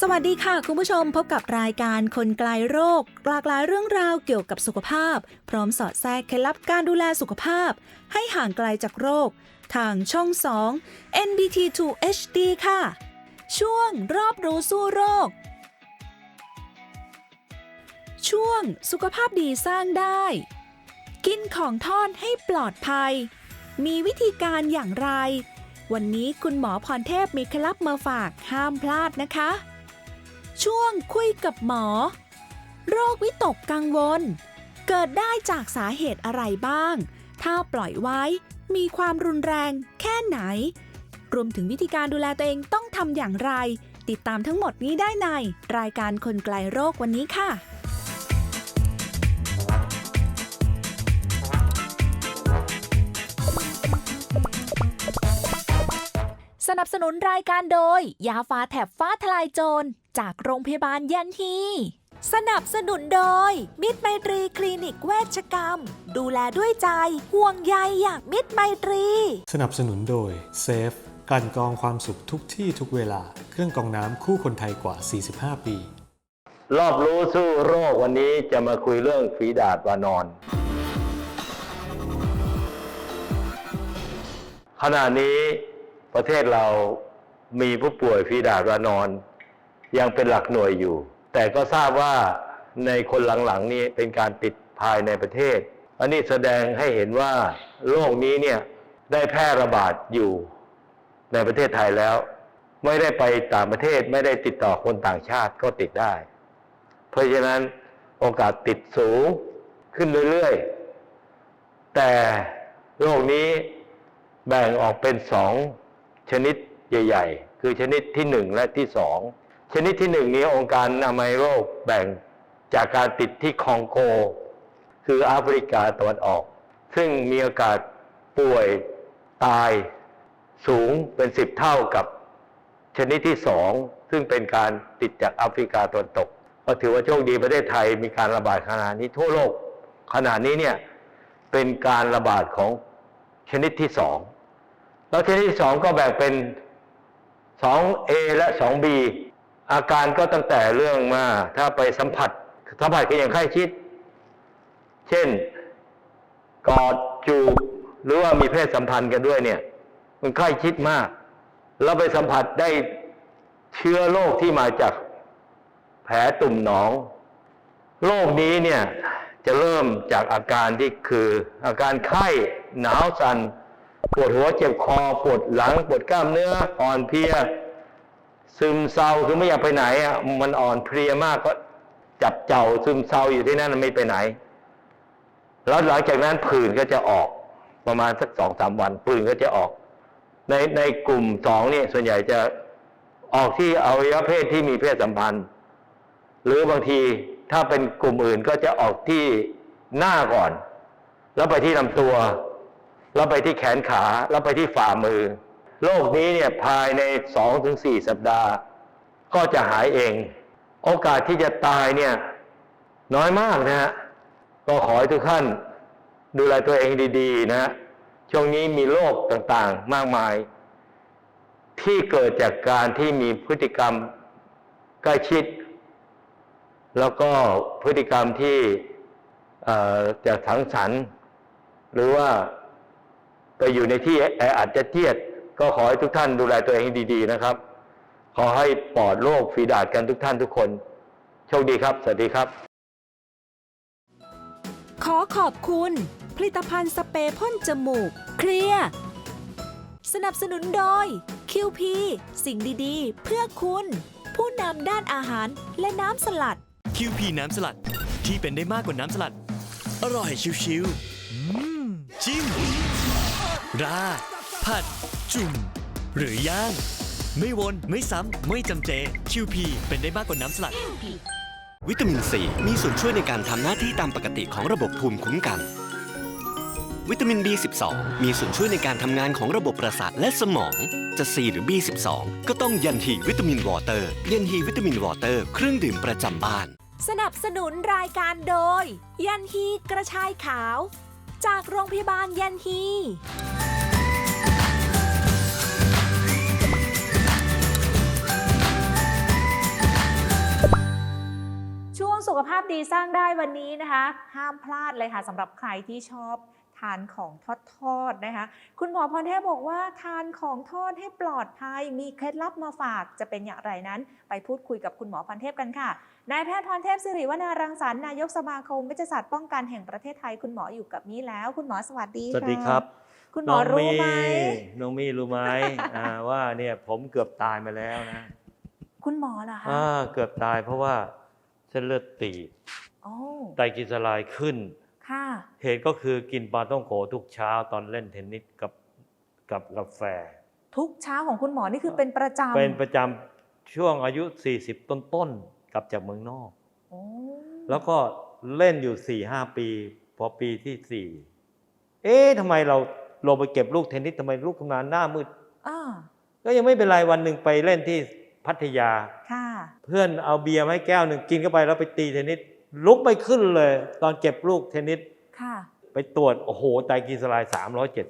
สวัสดีค่ะ คุณผู้ชมพบกับรายการคนไกลโรค หลากหลายเรื่องราวเกี่ยวกับสุขภาพ พร้อมสอดแทรกเคล็ดลับการดูแลสุขภาพ ให้ห่างไกลจากโรค ทางช่อง 2 NBT2 HD ค่ะ ช่วงรอบรู้สู้โรค ช่วงสุขภาพดีสร้างได้ กินของทอดให้ปลอดภัย มีวิธีการอย่างไรวันนี้คุณหมอพรเทพมีเคล็ดลับมาฝากห้ามพลาดนะคะ ช่วงคุยกับหมอ โรควิตกกังวล เกิดได้จากสาเหตุอะไรบ้าง ถ้าปล่อยไว้มีความรุนแรงแค่ไหน รวมถึงวิธีการดูแลตัวเองต้องทำอย่างไร ติดตามทั้งหมดนี้ได้ใน รายการคนไกลโรควันนี้ค่ะ สนับสนุนรายการโดย ยาฟ้าแถบฟ้าทลายโจร จากโรงพยาบาลยันฮีสนับสนุนโดย มิตรไมตรีคลินิกเวชกรรม ดูแลด้วยใจ ห่วงใยอย่างมิตรไมตรี สนับสนุนโดยเซฟกลั่นกรองความสุขทุกที่ทุกเวลา เครื่องกรองน้ำคู่คนไทยกว่า 45 ปี รอบรู้สู้โรควันนี้จะมาคุยเรื่องฝีดาดวานอน ขณะนี้ ประเทศเรามีผู้ป่วยฝีดาดวานอน ยังเป็นหลักหน่วยอยู่ แต่ก็ทราบว่าในคนหลังๆนี้เป็นการติดภายในประเทศ อันนี้แสดงให้เห็นว่าโรคนี้เนี่ยได้แพร่ระบาดอยู่ในประเทศไทยแล้ว ไม่ได้ไปต่างประเทศไม่ได้ติดต่อคนต่างชาติก็ติดได้ เพราะฉะนั้นโอกาสติดสูงขึ้นเรื่อยๆ แต่โรคนี้แบ่งออกเป็นสอง ชนิดใหญ่ ๆ คือชนิดที่หนึ่งและที่สองชนิดที่หนึ่งนี้องค์การอนามัยโรคแบ่งจากการติดที่คองโก คือแอฟริกาตะวันออก ซึ่งมีโอกาสป่วยตายสูงเป็นสิบเท่ากับชนิดที่สองซึ่งเป็นการติดจากแอฟริกาตะวันตก ก็ถือว่าโชคดีประเทศไทยมีการระบาดขนาดนี้ทั่วโลกขนาดนี้เนี่ยเป็นการระบาดของชนิดที่สอง แล้วชนิดที่สองก็แบ่งเป็น 2A และ 2B อาการก็ตั้งแต่เรื่องมา ถ้าไปสัมผัสสัมผัสกันอย่างใกล้ชิด เช่น กอดจูบหรือว่ามีเพศสัมพันธ์กันด้วยเนี่ย มันใกล้ชิดมาก แล้วไปสัมผัสได้เชื้อโรคที่มาจากแผลตุ่มหนองโรคนี้เนี่ยจะเริ่มจากอาการที่คืออาการไข้หนาวสัน่น ปวดหัวเจ็บคอปวดหลังปวดกล้ามเนื้ออ่อนเพลียซึมเศร้าคือไม่อยากไปไหนอะมันอ่อนเพลียมากก็จับเจ้าซึมเศร้าอยู่ที่นั่นไม่ไปไหน แล้วหลังจากนั้นผื่นก็จะออกประมาณสักสองสามวันผื่นก็จะออก ในในกลุ่มสองนี่ส่วนใหญ่จะออกที่อวัยวะเพศที่มีเพศสัมพันธ์ หรือบางทีถ้าเป็นกลุ่มอื่นก็จะออกที่หน้าก่อน แล้วไปที่ลำตัว แล้วไปที่แขนขาแล้วไปที่ฝ่ามือ โรคนี้เนี่ยภายในสองถึงสี่สัปดาห์ ก็จะหายเอง โอกาสที่จะตายเนี่ยน้อยมากนะฮะก็ขอให้ทุกท่านดูแลตัวเองดีๆ นะฮะช่วงนี้มีโรคต่างๆมากมาย ที่เกิดจากการที่มีพฤติกรรมใกล้ชิด แล้วก็พฤติกรรมที่เอ่อจะสังสรรค์หรือว่า ไปอยู่ในที่แออัดจะเจียด ก็ขอให้ทุกท่านดูแลตัวเองให้ดีๆนะครับ ขอให้ปลอดโรคฝีดาดกันทุกท่านทุกคน โชคดีครับ สวัสดีครับ ขอขอบคุณ ผลิตภัณฑ์สเปรย์พ่นจมูก เคลียร์สนับสนุนโดย QP สิ่งดีๆ เพื่อคุณ ผู้นำด้านอาหารและน้ำสลัด คิวพีน้ำสลัดที่เป็นได้มากกว่าน้ำสลัด อร่อยชิวๆอืมจิ้ม ราดผัด จุ่ม หรือย่าง ไม่วน ไม่ซ้ำ ไม่จำเจ คิวพีเป็นได้มากกว่าน้ำสลัด วิตามินซีมีส่วนช่วยในการทำหน้าที่ตามปกติของระบบภูมิคุ้มกัน วิตามิน B12 มีส่วนช่วยในการทำงานของระบบประสาทและสมองจะ C หรือ B12 ก็ต้องยันฮีวิตามินวอเตอร์ ยันฮีวิตามินวอเตอร์ เครื่องดื่มประจำบ้าน สนับสนุนรายการโดย ยันฮีกระชายขาว จากโรงพยาบาลยันฮี ขภาพดีสร้างได้วันนี้นะคะ ห้ามพลาดเลยค่ะสำหรับใครที่ชอบทานของทอดทอดๆนะคะ คุณหมอพรเทพบอกว่าทานของทอดให้ปลอดภัย มีเคล็ดลับมาฝากจะเป็นอย่างไรนั้น ไปพูดคุยกับคุณหมอพรเทพกันค่ะ นายแพทย์พรเทพสิริวนารังสรรค์นายกสมาคมเวชศาสตร์ป้องกันแห่งประเทศไทย คุณหมออยู่กับนี้แล้ว คุณหมอสวัสดีสวัสดีครับ คุณหมอรู้ไหมน้องมี่รู้ไหมอ่าว่าเนี่ยผมเกือบตายมาแล้วนะ คุณหมอเหรอคะอ่าเกือบตายเพราะว่าเส้นเลือดตีบโอ้ไตรกลีเซอไรด์ขึ้นค่ะเหตุก็คือกินปลาต้องโขทุกเช้าตอนเล่นเทนนิสกับกับกาแฟ ทุกเช้าของคุณหมอนี่คือเป็นประจำเป็นประจำช่วงอายุ 40 ต้นๆกลับจากเมืองนอกโอ้แล้วก็เล่นอยู่4ี่ห้าปี พอปีที่สี่เอ๊ะทำไมเราลงไปเก็บลูกเทนนิสทำไมลูกทำงานหน้ามืดอ่าก็ยังไม่เป็นไรวันหนึ่งไปเล่นที่พัทยาค่ะ เพื่อนเอาเบียร์มาให้แก้วหนึ่งกินเข้าไปแล้วไปตีเทนนิสลุกไม่ขึ้นเลย ตอนเก็บลูกเทนนิสค่ะ ไปตรวจโอ้โหไตรกลีเซอไรด์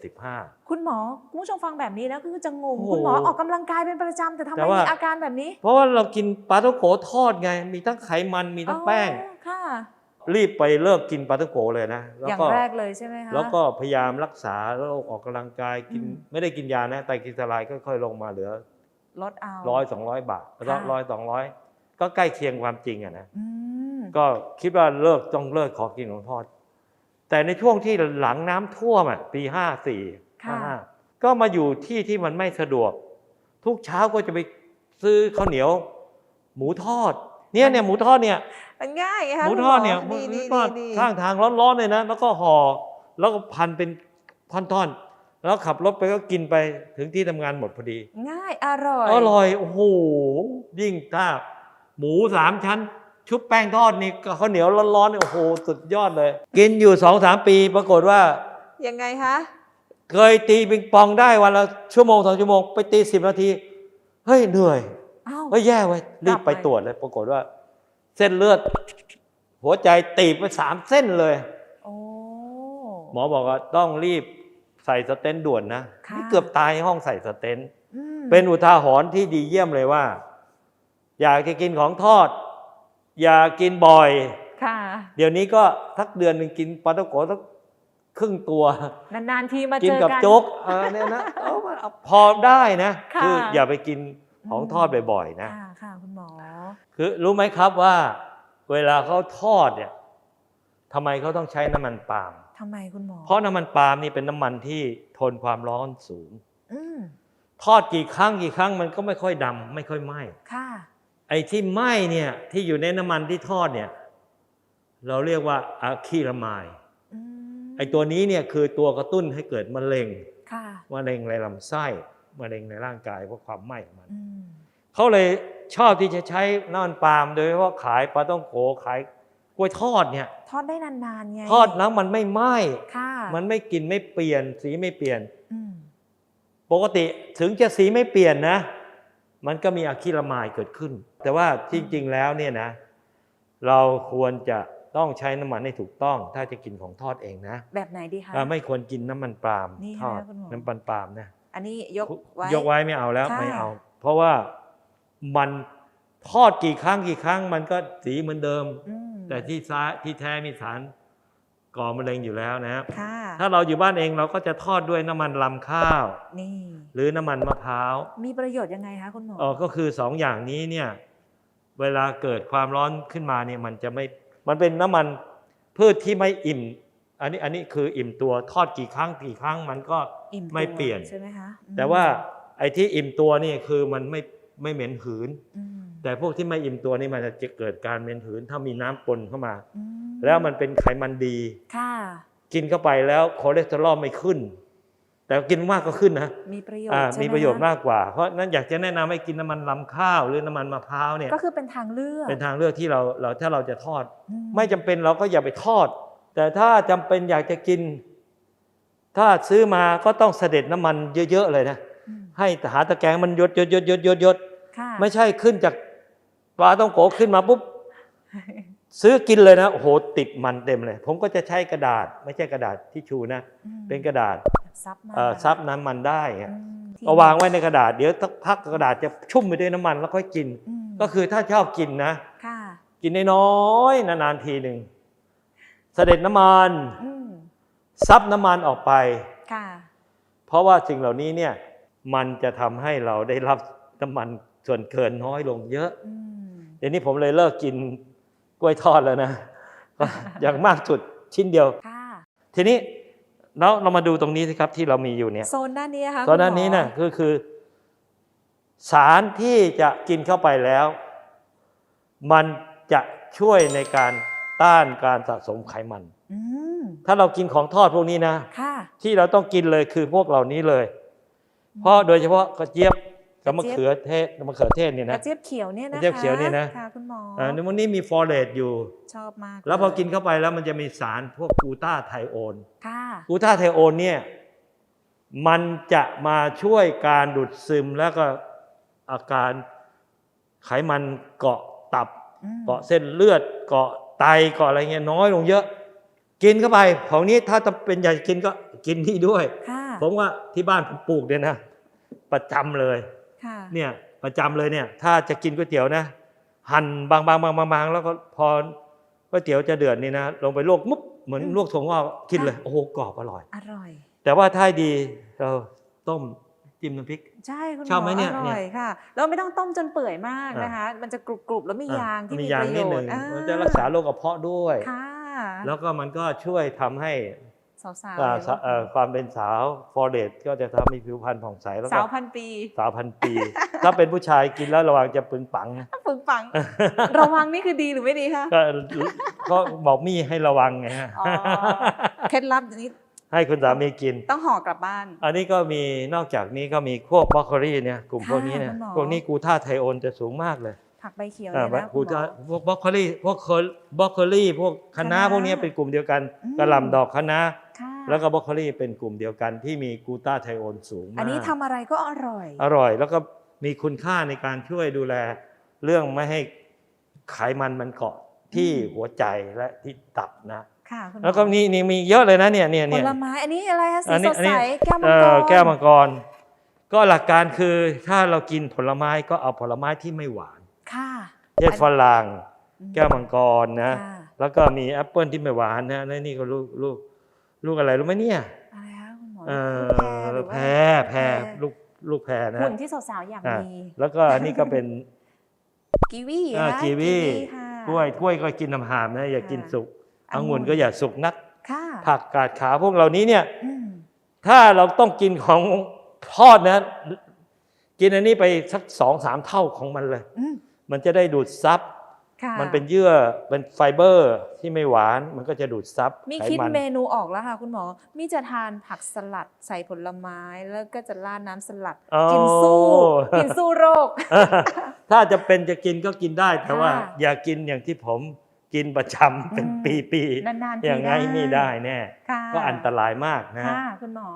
375 คุณหมอคุณผู้ชมฟังแบบนี้แล้วคือจะงง โอ้โหคุณหมอออกกำลังกายเป็นประจำแต่ทำแต่ไมว่ามี มีอาการแบบนี้เพราะว่าเรากินปลาท่องโกทอดไง มีทั้งไขมันมีทั้งแป้ง อ๋อค่ะ รีบไปเลิกกินปลาท่องโกเลยนะแล้วอย่างก็แรกเลยใช่ไหมคะ แล้วก็พยายามรักษาแล้วออกกำลังกายกินอืม ไม่ได้กินยานะไตรกลีเซอไรด์ค่อยๆลงมาเหลือ ลดเอาร้อยสองร้อยบาทแล้วค่ะร้อยสองร้อยก็ใกล้เคียงความจริงอะนะอืมก็คิดว่าเลิกต้องเลิกขอกินของทอด แต่ในช่วงที่หลังน้ำท่วมอะปีห้าสี่ค่ะห้าก็มาอยู่ที่ที่มันไม่สะดวก ทุกเช้าก็จะไปซื้อข้าวเหนียว หมูทอด เนี่ยเนี่ยหมูทอดเนี่ยมันง่ายไงหคะมูคุณทอดเนี่ยหมนี่นี่ทอดนี่ข้างทางร้อนๆเลยนะแล้วก็ห่อแล้วก็พันเป็นท่อนๆ แล้วขับรถไปก็กินไปถึงที่ทำงานหมดพอดี ง่ายอร่อย อร่อยโอ้โหยิ่งถ้าหมูสามชั้น ชุบแป้งทอดนี่กับข้าวเหนียวร้อนๆนี่โอ้โหสุดยอดเลย กินอยู่สองสามปีปรากฏว่า ยังไงคะเคยตีปิงปองได้วันละชั่วโมงสองชั่วโมงไปตีสิบนาที เฮ้ยเหนื่อยอ้าว เฮ้ยแย่เว้ยรีบไปกลับไปตรวจเลย ปรากฏว่า เส้นเลือด หัวใจตีบไปสามเส้นเลย โอ้ หมอบอกว่าต้องรีบ ใส่สเตนต์ด่วนนะค่ะนี่เกือบตายในห้องใส่สเตนต์อืมเป็นอุทาหรณ์ที่ดีเยี่ยมเลยว่า อยากจะกินของทอด อย่ากินบ่อยค่ะเดี๋ยวนี้ก็ทักเดือนหนึ่งกินปลาตะโกสักครึ่งตัวนานๆทีมากิเจนอกับกันโจ๊กเออเนี่ยนะเอามาเอาพอได้นะค่ะคืออย่าไปกินของอืมทอดบ่อยๆนะค่ะค่ะคุณหมอคือรู้ไหมครับว่า เวลาเขาทอดเนี่ยทำไมเขาต้องใช้น้ำมันปาล์ม ทำไมคุณหมอ เพราะน้ำมันปาล์มนี่เป็นน้ำมันที่ทนความร้อนสูงอืมทอดกี่ครั้งกี่ครั้งมันก็ไม่ค่อยดำไม่ค่อยไหม้ค่ะไอ้ที่ไหม้เนี่ยที่อยู่ในน้ำมันที่ทอดเนี่ย เราเรียกว่าอะคริลามายอืมไอ้ตัวนี้เนี่ยคือตัวกระตุ้นให้เกิดมะเร็งค่ะมะเร็งในลำไส้มะเร็งในร่างกายเพราะความไหม้ของมันอืมเขาเลยชอบที่จะใช้น้ำมันปาล์มโดยเฉพาะขายปลาต้องโขขาย กล้วยทอดเนี่ยทอดได้นานๆไงทอดแล้วมันไม่ไหม้ค่ะมันไม่กลินไม่เปลี่ยน สีไม่เปลี่ยนอืมปกติถึงจะสีไม่เปลี่ยนนะ มันก็มีอะคริลามายเกิดขึ้น แต่ว่าจริงๆแล้วเนี่ยนะ เราควรจะต้องใช้น้ำมันให้ถูกต้อง ถ้าจะกินของทอดเองนะ แบบไหนดีคะอ่าไม่ควรกินน้ำมันปาล์มนี่ทอดนะคุณหมอน้ำมันปาล์มนะอันนี้ยกไว้ยกไว้ไม่เอาแล้วค่ะไม่เอา เพราะว่ามันทอดกี่ครั้งกี่ครั้ง มันก็สีเหมือนเดิมอืม แต่ที่ซ้าที่แท้มีสารก่อมะเร็งอยู่แล้วนะครับค่ะถ้าเราอยู่บ้านเองเราก็จะทอดด้วยน้ำมันลำข้าวนี่หรือน้ำมันมะพร้าว มีประโยชน์ยังไงคะคุณหมอเออก็คือสองอย่างนี้เนี่ยเวลาเกิดความร้อนขึ้นมาเนี่ยมันจะไม่มันเป็นน้ำมันพืชที่ไม่อิ่ม อันนี้อันนี้คืออิ่มตัวทอดกี่ครั้งกี่ครั้งมันก็อิ่ตัวไม่เปลี่ยนใช่ไหมคะอืมแต่ว่าไอ้ที่อิ่มตัวนี่คือมันไม่ไม่เหม็นหืนอืม แต่พวกที่ไม่อิ่มตัวนี่มันจะเกิดการเหม็นหืนถ้ามีน้ำปนเข้ามาอืมแล้วมันเป็นไขมันดีค่ะกินเข้าไปแล้วคอเลสเตอรอลไม่ขึ้น แต่กินมากก็ขึ้นนะมีประโยชน์อ่าใช่ไหมีประโยชน์คมากกว่า เพราะนั้นอยากจะแนะนำให้กินน้ำมันลำข้าวหรือน้ำมันมะพร้าวเนี่ยก็คือเป็นทางเลือกเป็นทางเลือกที่เราเราถ้าเราจะทอดอืไม่จำเป็นเราก็อย่าไปทอด แต่ถ้าจำเป็นอยากจะกิน ถ้าซื้อมาก็ต้องเสด็จน้ำมันเยอะๆเลยนะอืมให้หาตะแกรงมันยดยดยดยดยดยดค่ะไม่ใช่ขึ้นจาก ปลาต้องโกขึ้นมาปุ๊บซื้อกินเลยนะโอ้โหติดมันเต็มเลย ผมก็จะใช้กระดาษ ไม่ใช่กระดาษที่ชูนะอืมเป็นกระดาษซับมาเอ่อซับน้ำมันได้ไงอืมที่ก็วางไว้ในกระดาษเดี๋ยวสักพักกระดาษจะชุ่มไปด้วยน้ำมันแล้วค่อยกินอืมก็คือถ้าชอบกินนะค่ะกินน้อยๆนานๆทีหนึ่งเสด็จน้ำมันอืมซับน้ำมันออกไปค่ะเพราะว่าสิ่งเหล่านี้เนี่ยมันจะทำให้เราได้รับน้ำมันส่วนเกินน้อยลงเยอะอืมเดี๋ยวนี้ผมเลยเลิกกินกล้วยทอดแล้วนะก็อย่างมากสุดชิ้นเดียวค่ะทีนี้แล้วเรามาดูตรงนี้สิครับที่เรามีอยู่เนี่ยโซนด้านนี้ค่ะตอนนั้นคุณหมนี้นะก็คือ สารที่จะกินเข้าไปแล้ว มันจะช่วยในการต้านการสะสมไขมันอืมถ้าเรากินของทอดพวกนี้นะค่ะที่เราต้องกินเลยคือพวกเหล่านี้เลย เพราะโดยเฉพาะกระเจี๊ยบ กับมะกระเจี๊ยบเขือเทศมะเขือเทศเนี่ยกนะระเจี๊ยบเขียวเนี่ยนะคะกระเจี๊ยบเขียวเนี่ยนะค่ะคุณหมออ่าในวันนี้มีฟอเรตอยู่ชอบมากแล้วพอกินเยเข้าไปแล้วมันจะมีสารพวกกลูตาไทโอนค่ะกลูตาไทโอนเนี่ยมันจะมาช่วยการดูดซึมแล้วก็อาการไขมันเกาะตับอืมเกาะเส้นเลือด เกาะไตเกาะอะไรเงี้ยน้อยลงเยอะ กินเข้าไปของนี้ถ้าจำเป็นอยากจะกินก็กินนี่ด้วยค่ะผมว่าที่บ้านผมปลูกเนี่ยนะ ประจำเลยค่ะ เนี่ยประจำเลยเนี่ย ถ้าจะกินก๋วยเตี๋ยวนะ หั่นบางๆบางบางบางแล้วก็พอก๋วยเตี๋ยวจะเดือดนี่นะลงไปลวกมุบเหมือนลวกถั่วงอกกินเลยโอ้โหกรอบอร่อย อร่อย แต่ว่าถ้าให้ดีเราต้มจิ้มน้ำพริกใช่คุณหมชอบไหมเนี่ยอเนี่ร่อยยค่ะแล้วไม่ต้องต้มจนเปื่อยมากนะคะ มันจะกรุบๆแล้วมียางที่มีมียางประโยนิดหชนึ่งน์อ่ามันจะรักษาโรคกระเพาะด้วยค่ะแล้วก็มันก็ช่วยทำให้ สาวอ่าๆสะเอ่อความเป็นสาวฟอเรตก็จะทำให้ผิวพรรณผ่องใสแล้วสาก็วพันปีสาวพันปี ถ้าเป็นผู้ชายกินแล้วระวังจะปึงปัง ฝึกฝัง ระวังนี่คือดีหรือไม่ดีคะ ก็ก็บอกมี่ให้ระวังไงฮะอ๋อ เคล็ดลับนี้ให้คุณสามีกิน ต้องห่อกลับบ้าน อันนี้ก็มีนอกจากนี้ก็มีพวกบรอกโคลีเนี่ยกลุ่มพวกนี้เนี่ยค่ะคุณหมอ พวกนี้กลูท่าไทโอนจะสูงมากเลยผักใบเขียวอ่าเนี่ยนะกลูคุณหมท่าอ พวกบรอกโคลีพวกเคอร์บรอกโคลีพวกคะน้าคะน้าพวกนี้เป็นกลุ่มเดียวกันอืม กระหล่ำดอกคะน้าค่ะ แล้วก็บรอกโคลีเป็นกลุ่มเดียวกันที่มีกลูตาไทโอนสูงมาก อันนี้ทำอะไรก็อร่อย อร่อยแล้วก็มีคุณค่าในการช่วยดูแลเรื่องไม่ให้ไขมันมันเกาะที่อืมหัวใจและที่ตับนะ ค่ะคุณหมอแล้วก็นี่นี่มีเยอะเลยนะเนี่ยเนี่ยผเนี่ย ลไม้อันนี้อะไรคะสีอันนี้สดอันใสนี้แก้วมังเอ่กอร แก้วมังกร ก็หลักการคือถ้าเรากินผลไม้ก็เอาผลไม้ที่ไม่หวานค่ะเช่นฝรั่งอืมแก้วมังกรนะ ค่ะแล้วก็มีแอปเปิลที่ไม่หวานนะและนี่ก็ลูกลูก ลูกอะไรรู้ไหมเนี่ยอะไรคะคุณหมอเอลูอกหแพรือรว่าแพรลูกลูกแพรนะหุ่นที่สาวๆอยากอะมีแล้วก็อันนี้ก็เป็นกีวีอ่านะกีวีค่ะกล้วยกล้วยก็กินน้ำหามนะอย่ากินสุกองุ่องุ่นนก็อย่าสุกนักค่ะผักกาดขาวพวกเหล่านี้เนี่ยอืมถ้าเราต้องกินของทอดนะ กินอันนี้ไปสักสองสามเท่าของมันเลยอืมมันจะได้ดูดซับค่ะ มันเป็นเยื่อเป็นไฟเบอร์ที่ไม่หวานมันก็จะดูดซับมีไขคิดมันเมนูออกแล้วค่ะคุณหมอ มีจะทานผักสลัดใส่ผลไม้แล้วก็จะราดน้ำสลัดอ๋อกินสู้กินสู้โรค ถ้าจะเป็นจะกินก็กินได้แต่ว่าค่ะอย่ากินอย่างที่ผมกินประจำเป็นอืมปีนานๆๆทีอย่างไงไม่ได้แน่ค่ะก็อันตรายมากนะฮะค่ะคุณหมอ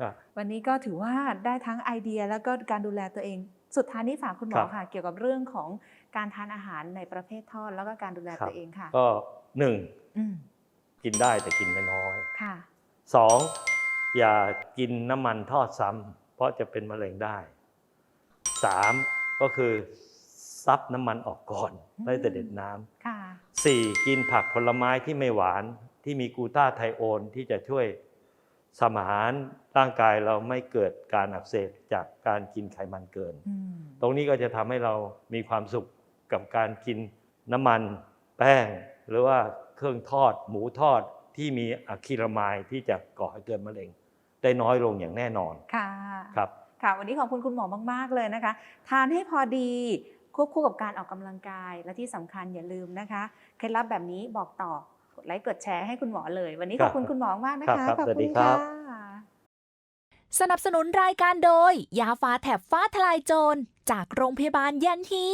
ครับวันนี้ก็ถือว่าได้ทั้งไอเดียแล้วก็การดูแลตัวเอง สุดท้ายนี้ฝากคุณหมอครับค่ะ เกี่ยวกับเรื่องของ การทานอาหารในประเภททอดแล้วก็การดูแลครับตัวเองค่ะ ก็หนึ่งอืมกินได้แต่กินน้อยค่ะๆสองอย่ากินน้ำมันทอดซ้ำเพราะจะเป็นมะเร็งได้สามก็คือซับน้ำมันออกก่อนอืมได้แต่เด็ดน้ำค่ะสี่กินผักผลไม้ที่ไม่หวานที่มีกลูตาไทโอนที่จะช่วยสมานร่างกายเราไม่เกิดการอักเสบจากการกินไขมันเกินอืมตรงนี้ก็จะทำให้เรามีความสุข กับการกินน้ำมันแป้ง หรือว่าเครื่องทอดหมูทอดที่มีอะคริลามายด์ที่จะก่อให้เกิดมะเร็ง ได้น้อยลงอย่างแน่นอนค่ะครับค่ะวันนี้ขอบคุณคุณหมอมาก ๆ เลยนะคะ ทานให้พอดีควบคู่กับการออกกำลังกายและที่สำคัญอย่าลืมนะคะเคล็ดลับแบบนี้บอกต่อกดไลค์กดแชร์ให้คุณหมอเลย วันนี้ขอบคุณคุณหมอมากนะครัคะบครับขอบสวัสคุดีณครัค่ะบ สนับสนุนรายการโดย ยาฟ้าแถบฟ้าทลายโจร จากโรงพยาบาลยันฮี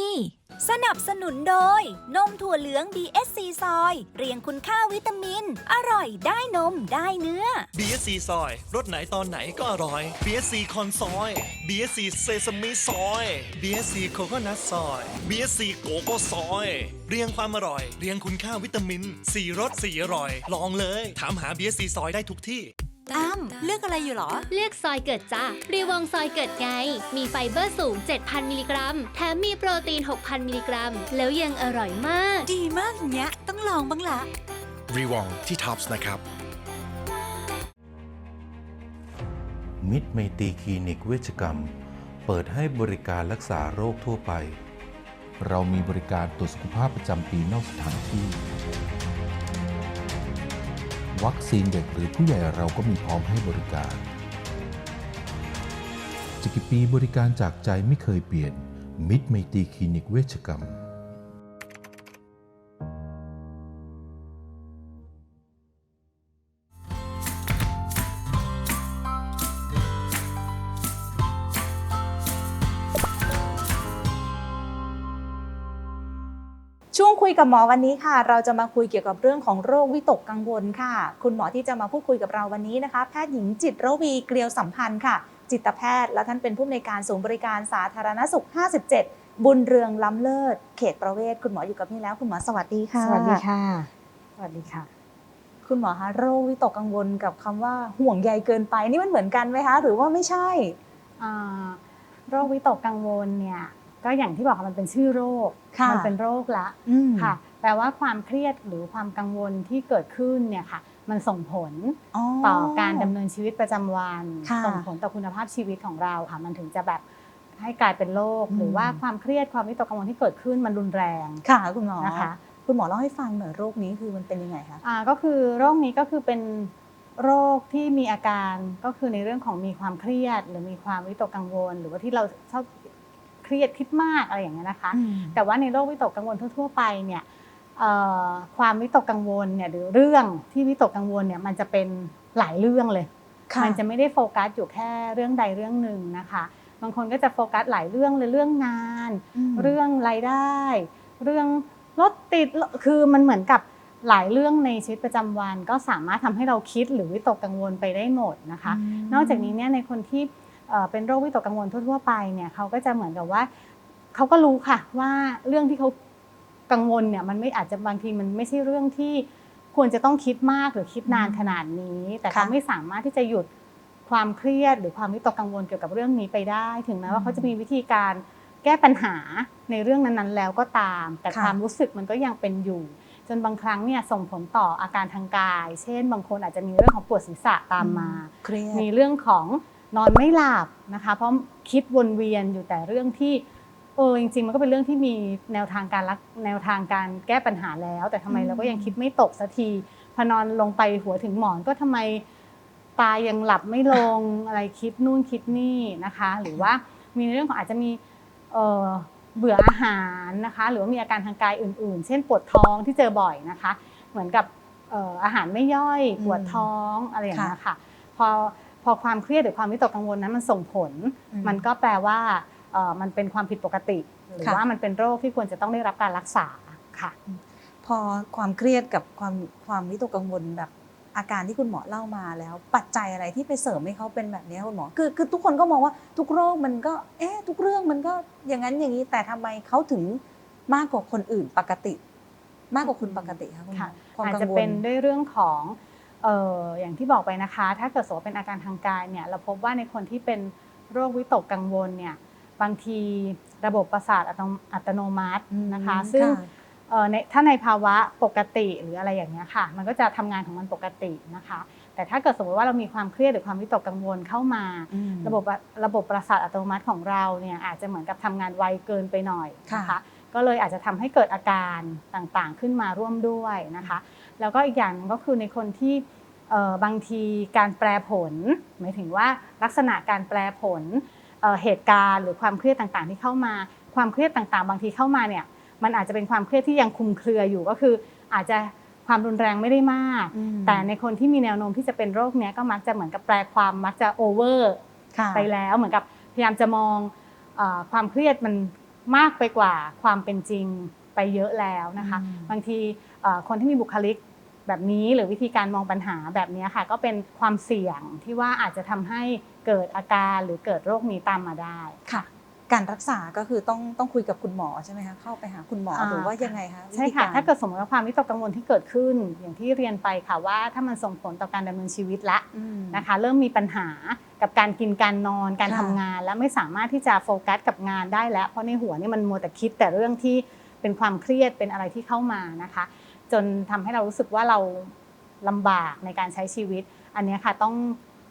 สนับสนุนโดย นมถั่วเหลือง DSC ซอย เรียงคุณค่าวิตามิน อร่อยได้นมได้เนื้อ BSC ซอยรสไหนตอนไหนก็อร่อย BSC คอนซอย BSC เซซามิซอย BSC โคโคนัทซอย BSC โกโก้ซอย เรียงความอร่อย เรียงคุณค่าวิตามิน4รส4อร่อย ลองเลย ถามหา BSC ซอยได้ทุกที่ อ้ำเลือกอะไรอยู่หรอ เลือกซอยเกิดจ้ารีวองซอยเกิดไง มีไฟเบอร์สูง 7,000 มิลลิกรัม แถมมีโปรตีน 6,000 มิลลิกรัม แล้วยังอร่อยมาก ดีมากอย่างเงี้ย ต้องลองบ้างละรีวองที่ท็อปส์นะครับ มิตรไมตรีคลินิกเวชกรรม เปิดให้บริการรักษาโรคทั่วไป เรามีบริการตรวจสุขภาพประจำปีนอกสถานที่ วัคซีนเด็กหรือผู้ใหญ่เราก็มีพร้อมให้บริการจะกี่ปีบริการจากใจไม่เคยเปลี่ยน มิตรไมตรีคลินิกเวชกรรม กับหมอวันนี้ค่ะ เราจะมาคุยเกี่ยวกับเรื่องของโรควิตกกังวลค่ะ คุณหมอที่จะมาพูดคุยกับเราวันนี้นะคะ แพทย์หญิงจิตรวีเกลียวสัมพันธ์ค่ะ จิตแพทย์ และท่านเป็นผู้อำนวยการศูนย์บริการสาธารณสุข 57 บุญเรืองล้ำเลิศ เขตประเวศคุณหมออยู่กับพี่แล้ว คุณหมอสวัสดีค่ะ สวัสดีค่ะ สวัสดีค่ะ คุณหมอคะโรควิตกกังวลกับคำว่าห่วงใยเกินไปนี่มันเหมือนกันไหมคะ หรือว่าไม่ใช่อ่าโรควิตกกังวลเนี่ย ก็อย่างที่บอกค่ะมันเป็นชื่อโรค ค่ะมัเป็นโรคละอืมค่ะ แปลว่าความเครียดหรือความกังวลที่เกิดขึ้นเนี่ยค่ะ มันส่งผลต่อการดำเนินชีวิตประจำวัน ค่ะ ส่งผลต่อคุณภาพชีวิตของเราค่ะ มันถึงจะแบบให้กลายเป็นโรคอืมหรือว่าความเครียดความวิตกกังวลที่เกิดขึ้นมันรุนแรงค่ะ คุณหมอนะคะคุณหมอเล่าให้ฟังหน่อยโรคนี้คือมันเป็นยังไงคะ อ่าก็คือโรคนี้ก็คือเป็นโรคที่มีอาการก็คือในเรื่องของมีความเครียด หรือมีความวิตกกังวล หรือว่าที่เราชอบ เครียดคิดมากอะไรอย่างเงี้ยนะคะ แต่ว่าในโรควิตกกังวลทั่ว ๆ ไปเนี่ยเอ่อความวิตกกังวลเนี่ยหรือเรื่องที่วิตกกังวลเนี่ยมันจะเป็นหลายเรื่องเลยค่ะมันจะไม่ได้โฟกัสอยู่แค่เรื่องใดเรื่องหนึ่งนะคะ บางคนก็จะโฟกัสหลายเรื่องเลยเรื่องงานมเรื่องรายได้ เรื่องรถติดคือมันเหมือนกับหลายเรื่องในชีวิตประจำวันก็สามารถทำให้เราคิดหรือวิตกกังวลไปได้หมดนะคะ นอกจากนี้เนี่ยในคนที่ เอ่อเป็นโรควิตกกังวลทั่วๆไปเนี่ยเขาก็จะเหมือนกับว่าเขาก็รู้ค่ะว่าเรื่องที่เขากังวลเนี่ยมันไม่อาจจะบางทีมันไม่ใช่เรื่องที่ควรจะต้องคิดมากหรือคิดนานอืมขนาดนี้ แต่ค่ะเขาไม่สามารถที่จะหยุดความเครียดหรือความวิตกกังวลเกี่ยวกับเรื่องนี้ไปได้ ถึงแม้ว่าเขาจะมีวิธีการแก้ปัญหาในเรื่องนั้นๆ แล้วก็ตาม แต่ค่ะความรู้สึกมันก็ยังเป็นอยู่ จนบางครั้งเนี่ยส่งผลต่ออาการทางกาย เช่น บางคนอาจจะมีเรื่องของปวดศีรษะตามมาเครียดมีเรื่องของ นอนไม่หลับนะคะ เพราะคิดวนเวียนอยู่แต่เรื่องที่เออจริงๆมันก็เป็นเรื่องที่มีแนวทางการรักแนวทางการแก้ปัญหาแล้ว แต่ทำไมเราก็ยังคิดไม่ตกสักทีพอนอนลงไปหัวถึงหมอนก็ทำไมตายังหลับไม่ลงอะไรคิดนู่นคิดนี่นะคะ หรือว่ามีเรื่องของอาจจะมีเบื่ออาหารนะคะ หรือว่ามีอาการทางกายอื่น ๆ เช่นปวดท้องที่เจอบ่อยนะคะ เหมือนกับเอ่ออาหารไม่ย่อยปวดท้องอะไรอย่างเงี้ยค่ะพอ พอความเครียดหรือความวิตกกังวลนั้นมันส่งผลอืมมันก็แปลว่าเอ่อมันเป็นความผิดปกติ หรือค่ะว่ามันเป็นโรคที่ควรจะต้องได้รับการรักษาค่ะ พอความเครียดกับความความวิตกกังวลแบบอาการที่คุณหมอเล่ามาแล้ว ปัจจัยอะไรที่ไปเสริมให้เขาเป็นแบบนี้คุณหมอคือคือทุกคนก็มองว่าทุกโรคมันก็เอ๊ะทุกเรื่องมันก็อย่างนั้นอย่างนี้แต่ทำไมเขาถึงมากกว่าคนอื่นปกติ มากกว่าคุณปกติคะคุณหมอค่ะความอาจกัจะงวลเป็นด้วยเรื่องของ เอ่ออย่างที่บอกไปนะคะ ถ้าเกิดสมมติว่าเป็นอาการทางกายเนี่ยเราพบว่าในคนที่เป็นโรควิตกกังวลเนี่ยบางทีระบบประสาทอัตโนอัตโนมัตินะคะอืมซึ่งค่ะเอ่อในถ้าในภาวะปกติหรืออะไรอย่างเงี้ยค่ะ มันก็จะทำงานของมันปกตินะคะ แต่ถ้าเกิดสมมติว่าเรามีความเครียดหรือความวิตกกังวลเข้ามาอืมระบบระบบประสาทอัตโนมัติของเราเนี่ยอาจจะเหมือนกับทำงานไวเกินไปหน่อยนะคะค่ะก็เลยอาจจะทำให้เกิดอาการต่างๆขึ้นมาร่วมด้วยนะคะ แล้วก็อีกอย่างหนึงก็คือในคนที่เอ่อบางทีการแปลผล หมายถึงว่าลักษณะการแปลผลเอ่อเหตุการณ์หรือความเครียดต่างๆ ที่เข้ามา ความเครียดต่างๆ บางทีเข้ามาเนี่ยมันอาจจะเป็นความเครียดที่ยังคลุมเครืออยู่ก็คือ อาจจะความรุนแรงไม่ได้มากอืมแต่ในคนที่มีแนวโน้มที่จะเป็นโรคเนี้ยก็มักจะเหมือนกับแปลความมักจะโอเวอร์ค่ะไปแล้วเหมือนกับพยายามจะมองเออความเครียดมันมากไปกว่าความเป็นจริงไปเยอะแล้วนะคะอืมบางทีเอ่อคนที่มีบุคลิก แบบนี้หรือวิธีการมองปัญหาแบบนี้ค่ะ ก็เป็นความเสี่ยงที่ว่าอาจจะทำให้เกิดอาการหรือเกิดโรคนี้ตามมาได้ค่ะ การรักษาก็คือต้องต้องคุยกับคุณหมอใช่ไหมคะเข้าไปหาคุณหมออ่าหรือว่ายังไงคะใช่วิธีค่ะรถ้าเกิดสมมติว่าความวิตกกังวลที่เกิดขึ้น อย่างที่เรียนไปค่ะว่าถ้ามันส่งผลต่อการดำเนินชีวิตละอืมนะคะ เริ่มมีปัญหากับการกินการนอนการค่ะทำงาน และไม่สามารถที่จะโฟกัสกับงานได้แล้ว เพราะในหัวนี่มันมัวแต่คิดแต่เรื่องที่เป็นความเครียดเป็นอะไรที่เข้ามานะคะ จนทำให้เรารู้สึกว่าเราลำบากในการใช้ชีวิต อันเนี้ยค่ะต้อง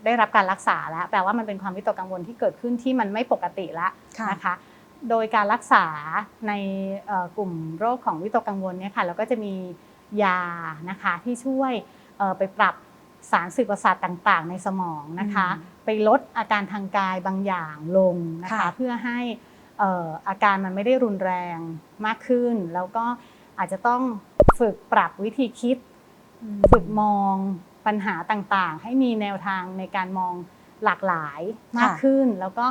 ได้รับการรักษาแล้วแปลว่ามันเป็นความวิตกกังวลที่เกิดขึ้นที่มันไม่ปกติแล้วค่ะนะคะ โดยการรักษาในเอ่อกลุ่มโรคของวิตกกังวลเนี่ยค่ะเราก็จะมียานะคะที่ช่วยเอ่อไปปรับสารสื่อประสาทต่างๆ ในสมองนะคะอืมไปลดอาการทางกายบางอย่างลงนะคะค่ะเพื่อให้เอ่ออาการมันไม่ได้รุนแรงมากขึ้น แล้วก็อาจจะต้อง ฝึกปรับวิธีคิด ฝึกมองปัญหาต่างๆ ให้มีแนวทางในการมองหลากหลายมากค่ะขึ้น แล้วก็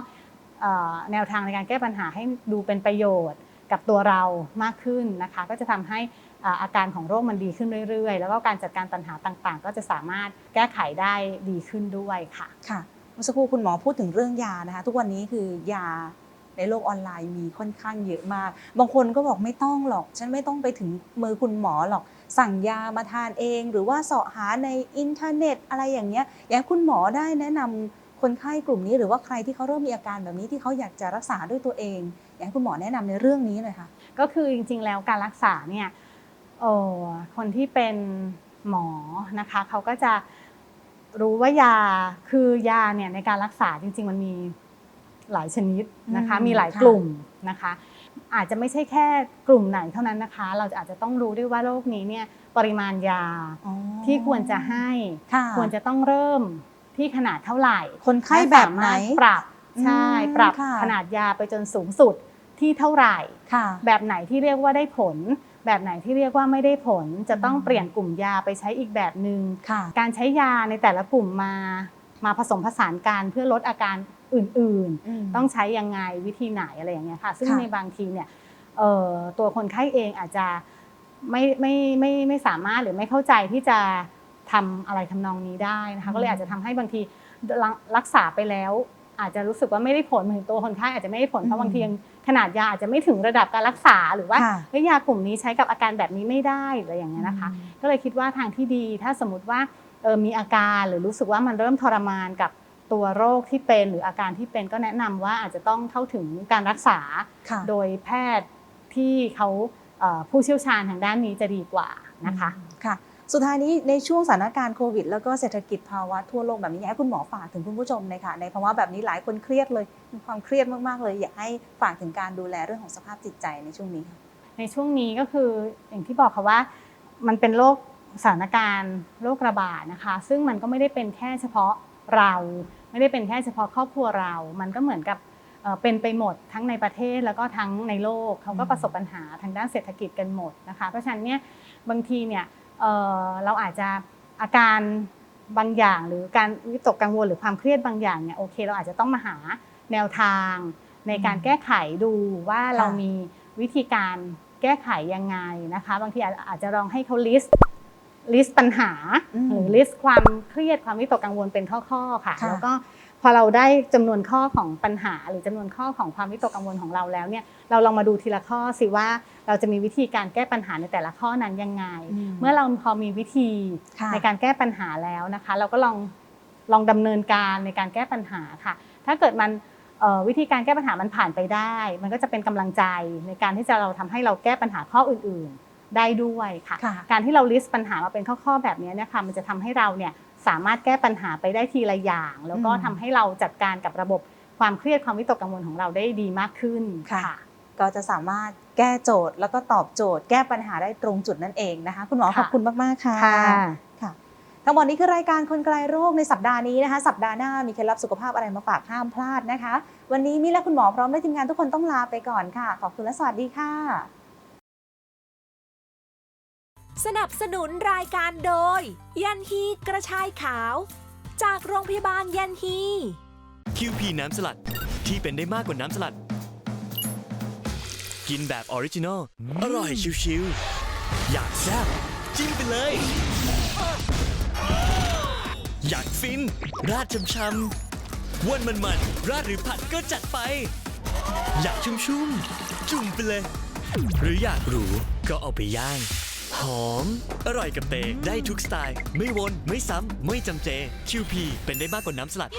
เอ่อแนวทางในการแก้ปัญหาให้ดูเป็นประโยชน์กับตัวเรามากขึ้นนะคะ ก็จะทำให้อ่าอาการของโรคมันดีขึ้นเรื่อยๆ แล้วก็การจัดการปัญหาต่างๆ ก็จะสามารถแก้ไขได้ดีขึ้นด้วยค่ะค่ะเมื่อสักครู่คุณหมอพูดถึงเรื่องยานะคะ ทุกวันนี้คือยา ในโลกออนไลน์มีค่อนข้างเยอะมาก บางคนก็บอกไม่ต้องหรอก ฉันไม่ต้องไปถึงมือคุณหมอหรอก สั่งยามาทานเอง หรือว่าเสาะหาในอินเทอร์เน็ตอะไรอย่างเงี้ยอยากคุณหมอได้แนะนำคนไข้กลุ่มนี้หรือว่าใครที่เขาเริ่มมีอาการแบบนี้ที่เขาอยากจะรักษาด้วยตัวเอง อยากให้คุณหมอแนะนำในเรื่องนี้หน่อยค่ะก็คือจริงๆแล้วการรักษาเนี่ยเอ่อคนที่เป็นหมอนะคะเขาก็จะรู้ว่ายาคือยาเนี่ยในการรักษาจริง ๆ มันมี หลายชนิดนะคะอืมมีหลายค่ะกลุ่มนะคะ อาจจะไม่ใช่แค่กลุ่มไหนเท่านั้นนะคะ เราอาจจะต้องรู้ด้วยว่าโรคนี้เนี่ยปริมาณยาอ๋อที่ควรจะให้ค่ะควรจะต้องเริ่มที่ขนาดเท่าไหร่ คนไข้แบบไหนและสามารถปรับใช่อืมปรับค่ะขนาดยาไปจนสูงสุดที่เท่าไหร่ค่ะแบบไหนที่เรียกว่าได้ผล แบบไหนที่เรียกว่าไม่ได้ผล จะต้องอืมเปลี่ยนกลุ่มยาไปใช้อีกแบบหนึง่งค่ะการใช้ยาในแต่ละกลุ่มมามาผสมผสานกันเพื่อลดอาการ อื่นอืมๆต้องใช้ยังไงวิธีไหนอะไรอย่างเงี้ยค่ะ ซึ่งค่ะในบางทีเนี่ยเอ่อตัวคนไข้เองอาจจะไม่ไม่ไม่ไม่สามารถหรือไม่เข้าใจที่จะทำอะไรทำนองนี้ได้นะคะก็เลยอาจจะทำให้บางทีรักรักษาไปแล้ว อาจจะรู้สึกว่าไม่ได้ผลเหมือนตัวคนไข้อาจจะไม่ได้ผลเพราะบางทียังขนาดยาอาจจะไม่ถึงระดับการรักษาหรือว่าค่ะเฮ้ยยากลุ่มนี้ใช้กับอาการแบบนี้ไม่ได้หรืออะไรอย่างเงี้ยนะคะ ก็เลยคิดว่าทางที่ดีถ้าสมมติว่าเออมีอาการหรือรู้สึกว่ามันเริ่มทรมานกับ ตัวโรคที่เป็นหรืออาการที่เป็นก็แนะนำว่าอาจจะต้องเข้าถึงการรักษาค่ะโดยแพทย์ที่เขาเอ่อผู้เชี่ยวชาญทางด้านนี้จะดีกว่านะคะค่ะ สุดท้ายนี้ในช่วงสถานการณ์โควิด แล้วก็เศรษฐกิจภาวะทั่วโลกแบบนี้อยากให้คุณหมอฝากถึงคุณผู้ชมเลยค่ะในภาวะแบบนี้หลายคนเครียดเลยมีความเครียดมากๆเลย อยากให้ฝากถึงการดูแลเรื่องของสภาพจิตใจในช่วงนี้ค่ะในช่วงนี้ก็คืออย่างที่บอกค่ะว่ามันเป็นโรคสถานการณ์โรคระบาดนะคะ ซึ่งมันก็ไม่ได้เป็นแค่เฉพาะเรา ไม่ได้เป็นแค่เฉพาะครอบครัวเรา มันก็เหมือนกับเป็นไปหมดทั้งในประเทศแล้วก็ทั้งในโลกเขาก็ประสบปัญหาทางด้านเศรษฐกิจกันหมดนะคะเพราะฉะนั้นเนี่ยบางทีเนี่ยเราอาจจะอาการบางอย่าง หรือการวิตกกังวลหรือความเครียดบางอย่างเนี่ยโอเค เราอาจจะต้องมาหาแนวทาง ในการแก้ไขดูว่าเรามีวิธีการแก้ไขยังไงนะคะ บางทีอาจอาจจะลองให้เขาลิสต์ ลิสต์ปัญหาอืมหรือลิสต์ความเครียดความวิตกกังวลเป็นข้อๆค่ะค่ะแล้วก็พอเราได้จำนวนข้อของปัญหา หรือจำนวนข้อของความวิตกกังวลของเราแล้วเนี่ยเราลองมาดูทีละข้อสิว่าเราจะมีวิธีการแก้ปัญหาในแต่ละข้อนั้นยังไง เมื่อเราพอมีวิธีค่ะในการแก้ปัญหาแล้วนะคะ เราก็ลองลองดำเนินการในการแก้ปัญหาค่ะ ถ้าเกิดมันเอ่อวิธีการแก้ปัญหามันผ่านไปได้ มันก็จะเป็นกำลังใจในการที่จะเราทำให้เราแก้ปัญหาข้ออื่นๆ ได้ด้วยค่ะค่ะ การที่เราลิสต์ปัญหามาเป็นข้อๆแบบนี้เนะคะมันจะทำให้เราเนี่ยสามารถแก้ปัญหาไปได้ทีละอย่าง แล้วก็อืมทำให้เราจัดการกับระบบความเครียดความวิตกกังวลของเราได้ดีมากขึ้นค่ะ ก็จะสามารถแก้โจทย์แล้วก็ตอบโจทย์ แก้ปัญหาได้ตรงจุดนั่นเองนะคะ คุณหมอค่ะขอบคุณมากๆค่ะค่ะค่ะทั้งหมดนี้คือรายการคนไกลโรคในสัปดาห์นี้นะคะ สัปดาห์หน้ามีเคล็ดลับสุขภาพอะไรมาฝากห้ามพลาดนะคะ วันนี้มิและคุณหมอพร้อมด้วยทีมงานทุกคนต้องลาไปก่อนค่ะ ขอบคุณและสวัสดีค่ะ สนับสนุนรายการโดย ยันฮีกระชายขาว จากโรงพยาบาลยันฮี คิวพีน้ำสลัดที่เป็นได้มากกว่าน้ำสลัด กินแบบออริจินอลอร่อยชิวๆอยากแซ่บจิ้มไปเลย อยากฟิน ราดช่ำๆวันมันมันๆราดหรือผัดก็จัดไป อยากชุ่มๆ จุ่มไปเลย หรืออยากหรูก็เอาไปย่าง หอม อร่อยกับเตได้ทุกสไตล์ ไม่วน ไม่ซ้ำ ไม่จำเจคิวพีเป็นได้มากกว่าน้ำสลัด